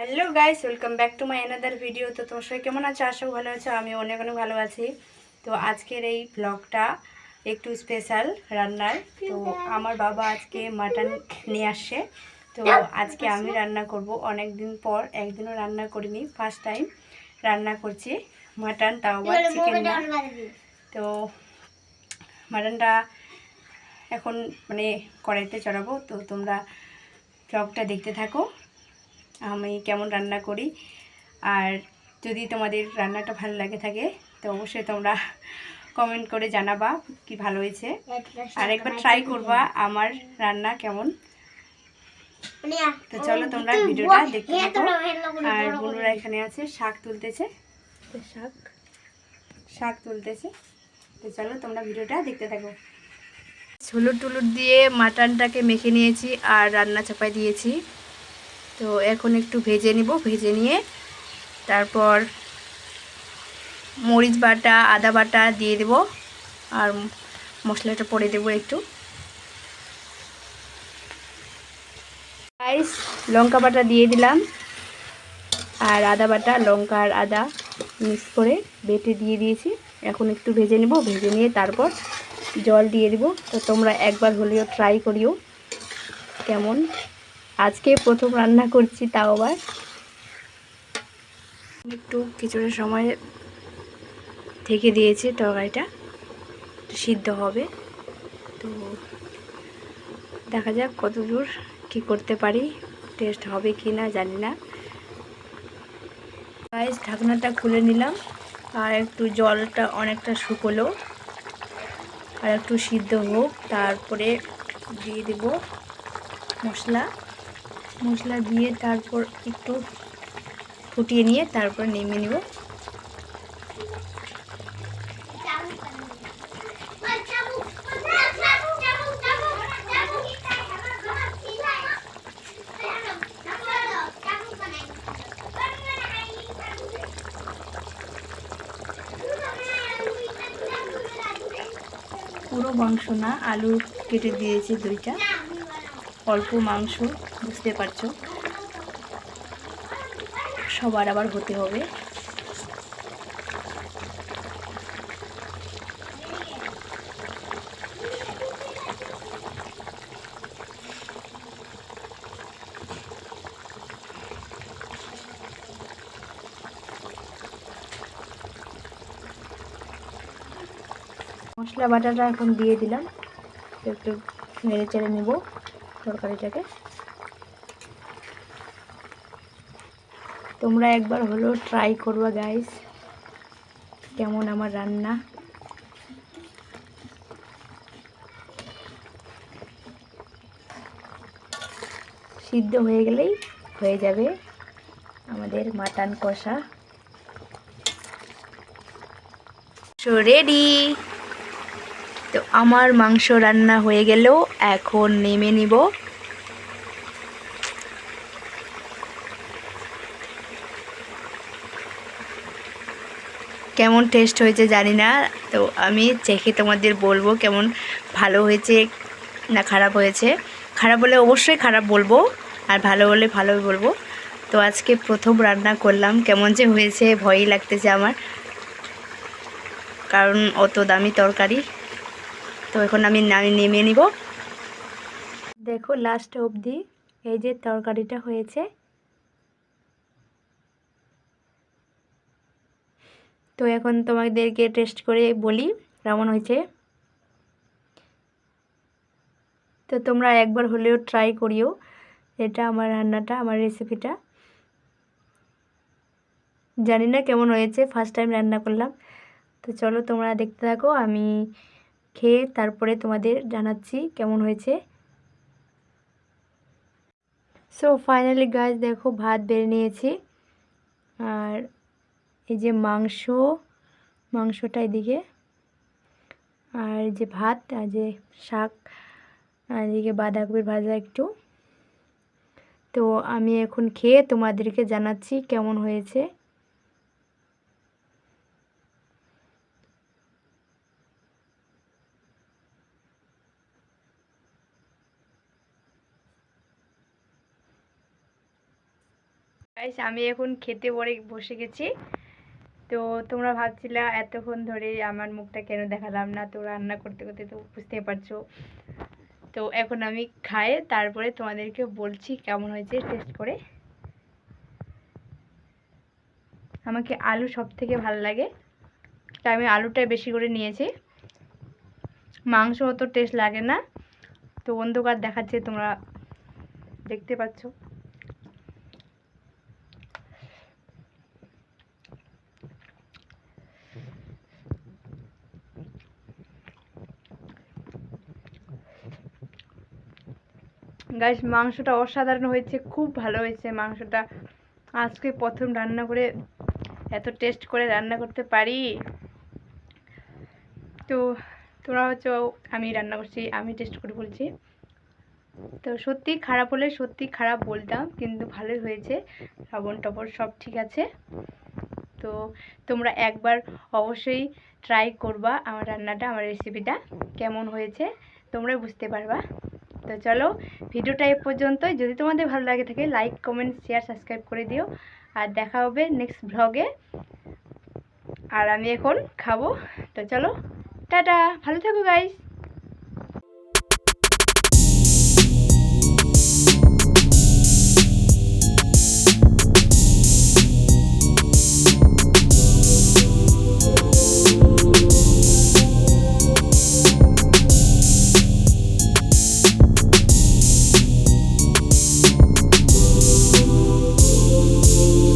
Hello guys welcome back to my another video তো তোমার সবাই কেমন আছো? আশা ভালো আছো আমি অনেক অনেক ভালো আছি। তো আজকের এই ব্লগটা একটু স্পেশাল রান্নার। তো আমার বাবা আজকে মাটন নিয়ে আসছে। তো আজকে আমি রান্না করব। অনেক দিন পর একদিনও রান্না করিনি ফার্স্ট টাইম রান্না করছি মাটন তাও আবার চিকেন না তো মাটনটা এখন মানে কড়াইতে চড়াবো। তো তোমরা ব্লগটা দেখতে থাকো। আমি কেমন রান্না করি। আর যদি তোমাদের রান্নাটা ভালো লাগে থাকে তো অবশ্যই তোমরা কমেন্ট করে জানাবা কি ভালো হয়েছে। আর একবার ট্রাই করবা আমার রান্না কেমন। তো চলো তোমরা ভিডিওটা দেখতে থাকো। আর বন্ধুরা এখানে আছে শাক তুলতেছে। শাক? শাক তুলতেছে। তো চলো তোমরা ভিডিওটা দেখতে থাকো। হলুদ টুলুদ দিয়ে মাটনটাকে মেখে নিয়েছি আর রান্না চাপায় দিয়েছি। তো এখন একটু ভেজে নিব, ভেজে নিয়ে তারপর মরিচ বাটা, আদা বাটা দিয়ে দেব আর মশলাটা পরে দেব একটু। রাইস লঙ্কা বাটা দিয়ে দিলাম আর আদা বাটা, লঙ্কা আর আদা মিক্স করে বেটে দিয়ে দিয়েছি। এখন একটু ভেজে নেব, ভেজে নিয়ে তারপর জল দিয়ে দিব। তো তোমরা একবার হলেও ট্রাই করিও, কেমন? আজকে প্রথম রান্না করছি, তাও আবার। একটু কিছুটা সময় থেকে দিয়েছি তরকারিটা সিদ্ধ হবে। তো দেখা যাক কত দূর কী করতে পারি, টেস্ট হবে কি না জানি না। গাইস ঢাকনাটা খুলে নিলাম, আর একটু জলটা অনেকটা শুকোলো, আর একটু সিদ্ধ হোক, তারপরে দিয়ে দেব মশলা। মশলা দিয়ে তারপর একটু ফুটিয়ে নিয়ে তারপর নেমে নেব। পুরো মাংস না, আলু কেটে দিয়েছি দুইটা। অল্প মাংস, বুঝতে পারছ? সবার আবার হতে হবে। মশলা বাটাটা এখন দিয়ে দিলাম। একটু নেড়ে চেড়ে নেব। তরকারিটাকে। তোমরা একবার হলেও ট্রাই করবা গাইস কেমন আমার রান্না। সিদ্ধ হয়ে গেলেই হয়ে যাবে আমাদের মাটন কষা। সো রেডি আমার মাংস রান্না হয়ে গেলেও এখন নেমে নিব। কেমন টেস্ট হয়েছে জানি না, তো আমি চেখে তোমাদের বলব কেমন ভালো হয়েছে না খারাপ হয়েছে। খারাপ হলে অবশ্যই খারাপ বলব, আর ভালো হলে ভালো বলব। তো আজকে প্রথম রান্না করলাম, কেমন যে হয়েছে ভয়ই লাগতেছে আমার। কারণ অত দামি তরকারি। তো এখন আমি নামি নিব। দেখো লাস্ট অবধি এই যে তরকারিটা হয়েছে। তো এখন তোমাদেরকে টেস্ট করে বলি কেমন হয়েছে। তো তোমরা একবার হলেও ট্রাই করিও। এটা আমার রান্নাটা, আমার রেসিপিটা জানি না কেমন হয়েছে ফার্স্ট টাইম রান্না করলাম। তো চলো তোমরা দেখতে থাকো, আমি খেয়ে তারপরে তোমাদের জানাচ্ছি কেমন হয়েছে। সো ফাইনালি গাছ দেখো ভাত বেড়ে নিয়েছি। আর এই যে মাংস, মাংসটা এদিকে। আর যে ভাত, আর যে শাক, আর এদিকে বাঁধাকপির ভাজা একটু। তো আমি এখন খেয়ে তোমাদেরকে জানাচ্ছি কেমন হয়েছে। গাইস আমি এখন খেতে পরে বসে গেছি। তো তোমরা ভাবছিলা এতক্ষণ ধরে আমার মুখটা কেন দেখালাম না? তো রান্না করতে করতে তো বুঝতে পারছ। তো এখন আমি খাই, তারপরে তোমাদেরকে বলছি কেমন হয়েছে টেস্ট করে। আমাকে আলু সব থেকে ভালো লাগে। তাই আমি আলুটাই বেশি করে নিয়েছি। মাংস অত টেস্ট লাগে না। তো অন্ধকার দেখাচ্ছে, তোমরা দেখতে পাচ্ছ। গাইস মাংসটা অসাধারণ হয়েছে, খুব ভালো হয়েছে মাংসটা। আজকে প্রথম রান্না করে এত টেস্ট করে রান্না করতে পারি। তো তোমরা হচ্ছে আমি রান্না করছি, আমি টেস্ট করে বলছি। তো সত্যি খারাপ হলে সত্যি খারাপ বলতাম, কিন্তু ভালোই হয়েছে। লবণ টবণ সব ঠিক আছে। তো তোমরা একবার অবশ্যই ট্রাই করবা আমার রান্নাটা, আমার রেসিপিটা কেমন হয়েছে তোমরা বুঝতে পারবা। তো চলো ভিডিওটা এ পর্যন্তই। যদি তোমাদের ভালো লাগে থাকে লাইক কমেন্ট শেয়ার সাবস্ক্রাইব করে দিও। আর দেখা হবে নেক্সট ভ্লগে আর আমি এখন খাব। তো চলো, টাটা। ভালো থাকো গাইস